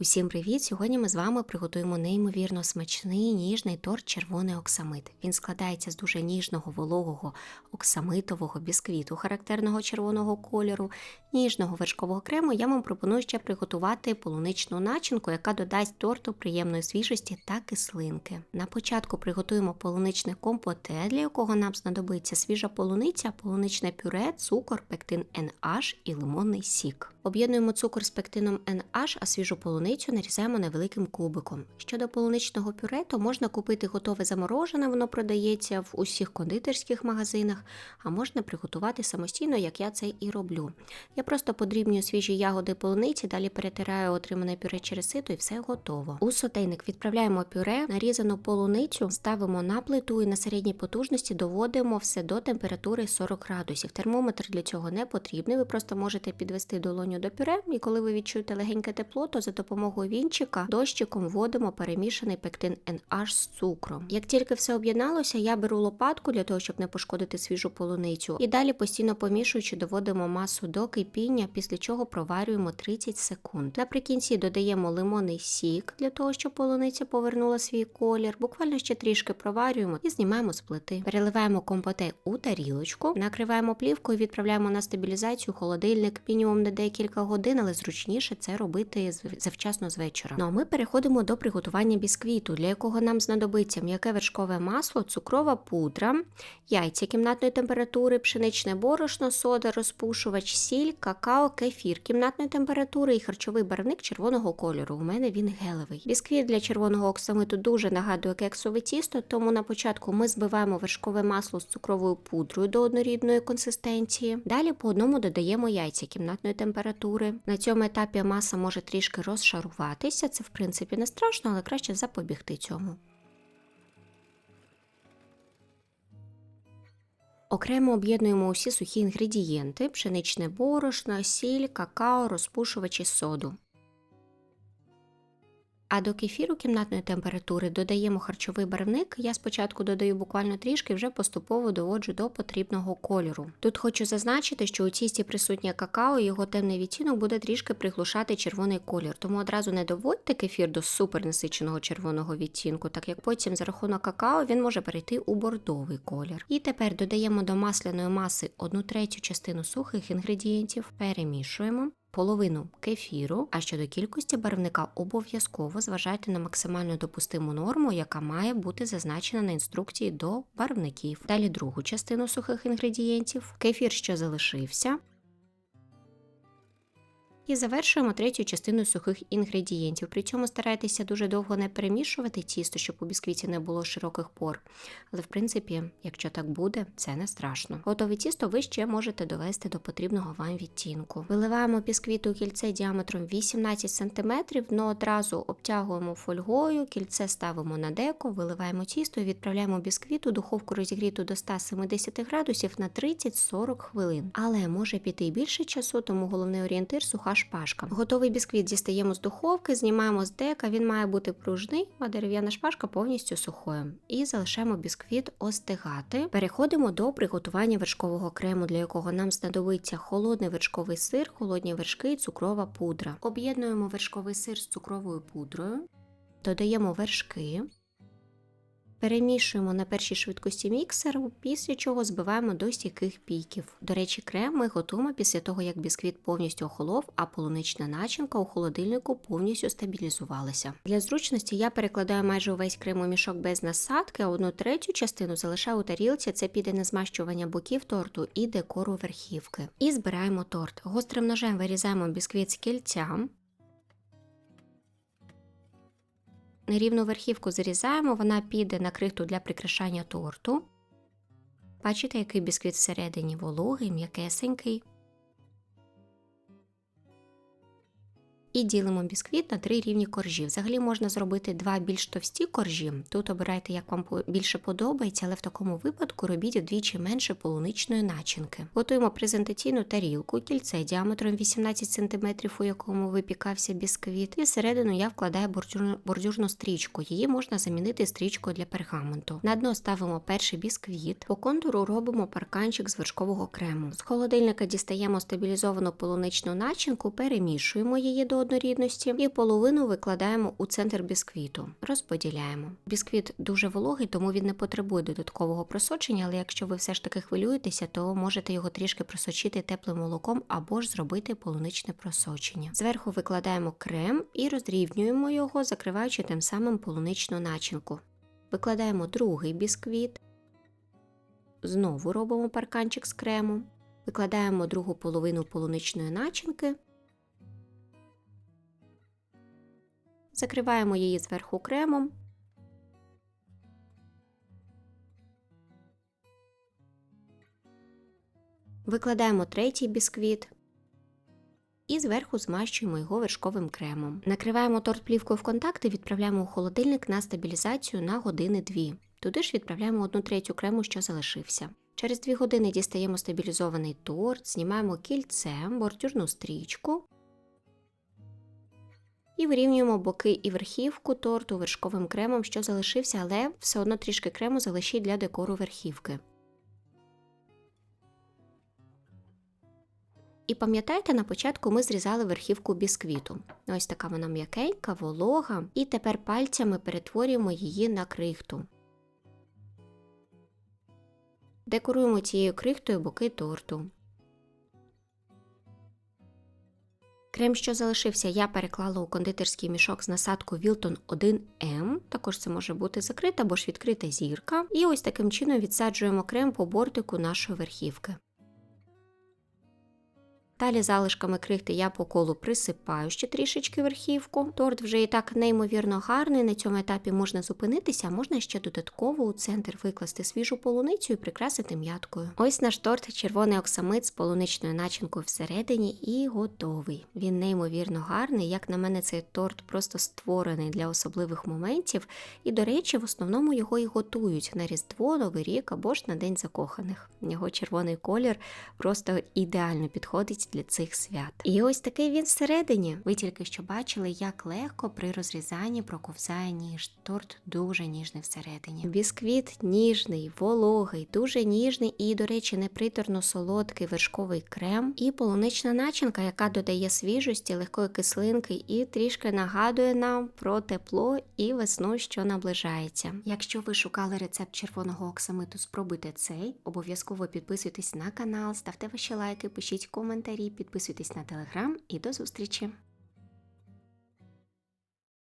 Усім привіт! Сьогодні ми з вами приготуємо неймовірно смачний ніжний торт червоний оксамит. Він складається з дуже ніжного вологого оксамитового бісквіту, характерного червоного кольору, ніжного вершкового крему. Я вам пропоную ще приготувати полуничну начинку, яка додасть торту приємної свіжості та кислинки. На початку приготуємо полуничне компоте, для якого нам знадобиться свіжа полуниця, полуничне пюре, цукор, пектин NH і лимонний сік. Об'єднуємо цукор з пектином NH, а свіжу полуницю нарізаємо невеликим кубиком. Щодо полуничного пюре, то можна купити готове заморожене, воно продається в усіх кондитерських магазинах, а можна приготувати самостійно, як я це і роблю. Я просто подрібнюю свіжі ягоди полуниці, далі перетираю отримане пюре через сито і все готово. У сотейник відправляємо пюре, нарізану полуницю, ставимо на плиту і на середній потужності доводимо все до температури 40 градусів. Термометр для цього не потрібний. Ви просто можете підвести долоню до пюре, і коли ви відчуєте легеньке тепло, то за допомогою вінчика дощиком вводимо перемішаний пектин NH з цукром. Як тільки все об'єдналося, я беру лопатку для того, щоб не пошкодити свіжу полуницю, і далі постійно помішуючи, доводимо масу до кипіння, після чого проварюємо 30 секунд. Наприкінці додаємо лимонний сік для того, щоб полуниця повернула свій колір. Буквально ще трішки проварюємо і знімаємо з плити. Переливаємо компоте у тарілочку, накриваємо плівкою, відправляємо на стабілізацію холодильник мінімум на декілька годин, але зручніше це робити з- завчасно з вечора. Ну а ми переходимо до приготування бісквіту, для якого нам знадобиться м'яке вершкове масло, цукрова пудра, яйця кімнатної температури, пшеничне борошно, сода, розпушувач, сіль, какао, кефір кімнатної температури і харчовий барвник червоного кольору. У мене він гелевий. Бісквіт для червоного оксамиту дуже нагадує кексове тісто, тому на початку ми збиваємо вершкове масло з цукровою пудрою до однорідної консистенції. Далі по одному додаємо яйця кімнатної температури. На цьому етапі маса може трішки розшаруватися. Це в принципі не страшно, але краще запобігти цьому. Окремо об'єднуємо усі сухі інгредієнти: пшеничне борошно, сіль, какао, розпушувач і соду. А до кефіру кімнатної температури додаємо харчовий барвник. Я спочатку додаю буквально трішки, вже поступово доводжу до потрібного кольору. Тут хочу зазначити, що у тісті присутнє какао, його темний відтінок буде трішки приглушати червоний колір. Тому одразу не доводьте кефір до супернасиченого червоного відтінку, так як потім за рахунок какао він може перейти у бордовий колір. І тепер додаємо до масляної маси одну третю частину сухих інгредієнтів, перемішуємо половину кефіру, а щодо кількості барвника обов'язково зважайте на максимально допустиму норму, яка має бути зазначена на інструкції до барвників. Далі другу частину сухих інгредієнтів, кефір, що залишився. І завершуємо третю частину сухих інгредієнтів. При цьому старайтеся дуже довго не перемішувати тісто, щоб у бісквіті не було широких пор. Але в принципі, якщо так буде, це не страшно. Готове тісто ви ще можете довести до потрібного вам відтінку. Виливаємо бісквіт у кільце діаметром 18 см, но одразу обтягуємо фольгою, кільце ставимо на деко, виливаємо тісто і відправляємо бісквіт у духовку розігріту до 170 градусів на 30-40 хвилин. Але може піти більше часу, тому головний орієнтир суха шпажка. Готовий бісквіт дістаємо з духовки, знімаємо з дека, він має бути пружний, а дерев'яна шпажка повністю сухою. І залишаємо бісквіт остигати. Переходимо до приготування вершкового крему, для якого нам знадобиться холодний вершковий сир, холодні вершки і цукрова пудра. Об'єднуємо вершковий сир з цукровою пудрою, додаємо вершки. Перемішуємо на першій швидкості міксер, після чого збиваємо до стійких піків. До речі, крем ми готуємо після того, як бісквіт повністю охолов, а полунична начинка у холодильнику повністю стабілізувалася. Для зручності я перекладаю майже увесь крем у мішок без насадки, а одну третю частину залишаю у тарілці. Це піде на змащування боків торту і декору верхівки. І збираємо торт. Гострим ножем вирізаємо бісквіт з кільця. Нерівну верхівку зарізаємо, вона піде на крихту для прикрашання торту. Бачите, який бісквіт всередині вологий, м'якесенький. І ділимо бісквіт на три рівні коржі. Взагалі можна зробити два більш товсті коржі. Тут обирайте, як вам більше подобається, але в такому випадку робіть вдвічі менше полуничної начинки. Готуємо презентаційну тарілку, кільце діаметром 18 см, у якому випікався бісквіт, і всередину я вкладаю бордюрну, бордюрну стрічку. Її можна замінити стрічкою для пергаменту. На дно ставимо перший бісквіт, по контуру робимо парканчик з вершкового крему. З холодильника дістаємо стабілізовану полуничну начинку, перемішуємо її до однорідності, і половину викладаємо у центр бісквіту. Розподіляємо. Бісквіт дуже вологий, тому він не потребує додаткового просочення, але якщо ви все ж таки хвилюєтеся, то можете його трішки просочити теплим молоком або ж зробити полуничне просочення. Зверху викладаємо крем і розрівнюємо його, закриваючи тим самим полуничну начинку. Викладаємо другий бісквіт. Знову робимо парканчик з крему. Викладаємо другу половину полуничної начинки. Закриваємо її зверху кремом. Викладаємо третій бісквіт і зверху змащуємо його вершковим кремом. Накриваємо торт плівкою в контакт і відправляємо у холодильник на стабілізацію на години дві. Туди ж відправляємо одну третю крему, що залишився. Через дві години дістаємо стабілізований торт, знімаємо кільцем, бордюрну стрічку і вирівнюємо боки і верхівку торту вершковим кремом, що залишився, але все одно трішки крему залишіть для декору верхівки. І пам'ятаєте, на початку ми зрізали верхівку бісквіту. Ось така вона м'якенька, волога, і тепер пальцями перетворюємо її на крихту. Декоруємо цією крихтою боки торту. Крем, що залишився, я переклала у кондитерський мішок з насадку Wilton 1М. Також це може бути закрита або ж відкрита зірка. І ось таким чином відсаджуємо крем по бортику нашої верхівки. Далі залишками крихти я по колу присипаю ще трішечки верхівку. Торт вже і так неймовірно гарний. На цьому етапі можна зупинитися, можна ще додатково у центр викласти свіжу полуницю і прикрасити м'яткою. Ось наш торт червоний оксамит з полуничною начинкою всередині і готовий. Він неймовірно гарний. Як на мене, цей торт просто створений для особливих моментів. І, до речі, в основному його і готують на Різдво, Новий рік або ж на День закоханих. Його червоний колір просто ідеально підходить для цих свят. І ось такий він всередині. Ви тільки що бачили, як легко при розрізанні проковзає ніж. Торт дуже ніжний всередині. Бісквіт ніжний, вологий, дуже ніжний і, до речі, неприторно солодкий вершковий крем, і полунична начинка, яка додає свіжості, легкої кислинки і трішки нагадує нам про тепло і весну, що наближається. Якщо ви шукали рецепт червоного оксамиту, спробуйте цей. Обов'язково підписуйтесь на канал, ставте ваші лайки, пишіть коментарі, підписуйтесь на телеграм і до зустрічі!